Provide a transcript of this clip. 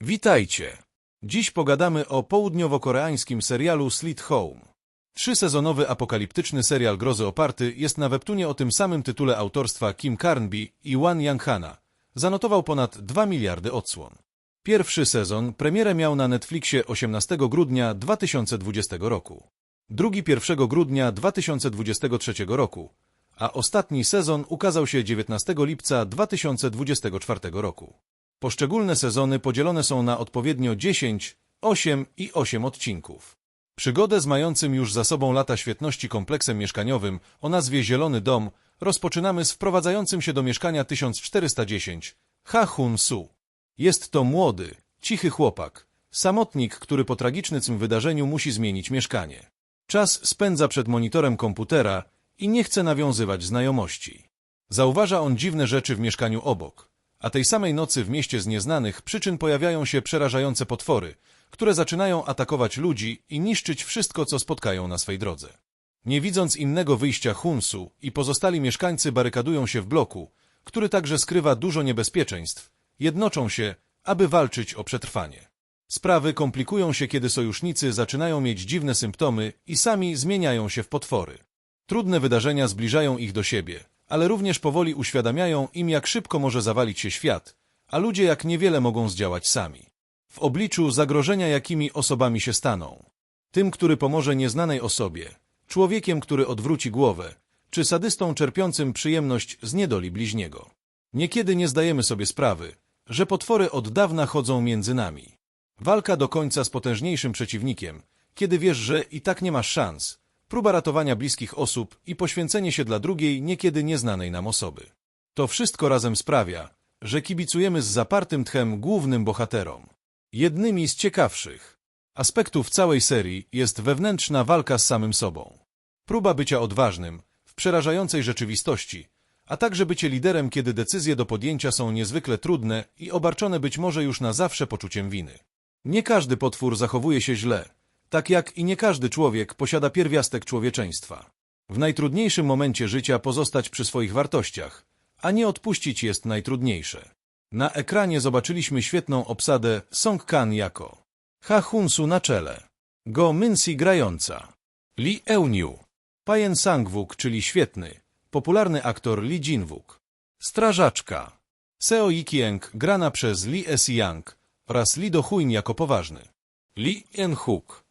Witajcie! Dziś pogadamy o południowo-koreańskim serialu Slit Home. Trzysezonowy apokaliptyczny serial grozy oparty jest na webtunie o tym samym tytule autorstwa Kim Carnby i Wan Yang-hana. Zanotował ponad 2 miliardy odsłon. Pierwszy sezon premierę miał na Netflixie 18 grudnia 2020 roku. Drugi 1 grudnia 2023 roku, a ostatni sezon ukazał się 19 lipca 2024 roku. Poszczególne sezony podzielone są na odpowiednio 10, 8 i 8 odcinków. Przygodę z mającym już za sobą lata świetności kompleksem mieszkaniowym o nazwie Zielony Dom rozpoczynamy z wprowadzającym się do mieszkania 1410 Ha Hun Su. Jest to młody, cichy chłopak, samotnik, który po tragicznym wydarzeniu musi zmienić mieszkanie. Czas spędza przed monitorem komputera i nie chce nawiązywać znajomości. Zauważa on dziwne rzeczy w mieszkaniu obok, a tej samej nocy w mieście z nieznanych przyczyn pojawiają się przerażające potwory, które zaczynają atakować ludzi i niszczyć wszystko, co spotkają na swej drodze. Nie widząc innego wyjścia Hunsu i pozostali mieszkańcy barykadują się w bloku, który także skrywa dużo niebezpieczeństw, jednoczą się, aby walczyć o przetrwanie. Sprawy komplikują się, kiedy sojusznicy zaczynają mieć dziwne symptomy i sami zmieniają się w potwory. Trudne wydarzenia zbliżają ich do siebie, ale również powoli uświadamiają im, jak szybko może zawalić się świat, a ludzie jak niewiele mogą zdziałać sami. W obliczu zagrożenia, jakimi osobami się staną. Tym, który pomoże nieznanej osobie, człowiekiem, który odwróci głowę, czy sadystą czerpiącym przyjemność z niedoli bliźniego. Niekiedy nie zdajemy sobie sprawy, że potwory od dawna chodzą między nami. Walka do końca z potężniejszym przeciwnikiem, kiedy wiesz, że i tak nie masz szans, próba ratowania bliskich osób i poświęcenie się dla drugiej, niekiedy nieznanej nam osoby. To wszystko razem sprawia, że kibicujemy z zapartym tchem głównym bohaterom. Jednymi z ciekawszych aspektów całej serii jest wewnętrzna walka z samym sobą. Próba bycia odważnym w przerażającej rzeczywistości, a także bycie liderem, kiedy decyzje do podjęcia są niezwykle trudne i obarczone być może już na zawsze poczuciem winy. Nie każdy potwór zachowuje się źle, tak jak i nie każdy człowiek posiada pierwiastek człowieczeństwa. W najtrudniejszym momencie życia pozostać przy swoich wartościach, a nie odpuścić jest najtrudniejsze. Na ekranie zobaczyliśmy świetną obsadę Song Kan jako Ha Hunsu na czele, Go Minsi grająca, Lee Euniu, Payen Sangwook, czyli świetny, popularny aktor Lee Jinwook, Strażaczka, Seo Yikieng grana przez Lee S. Yang oraz Lee Do Huin jako poważny, Lee En Hook,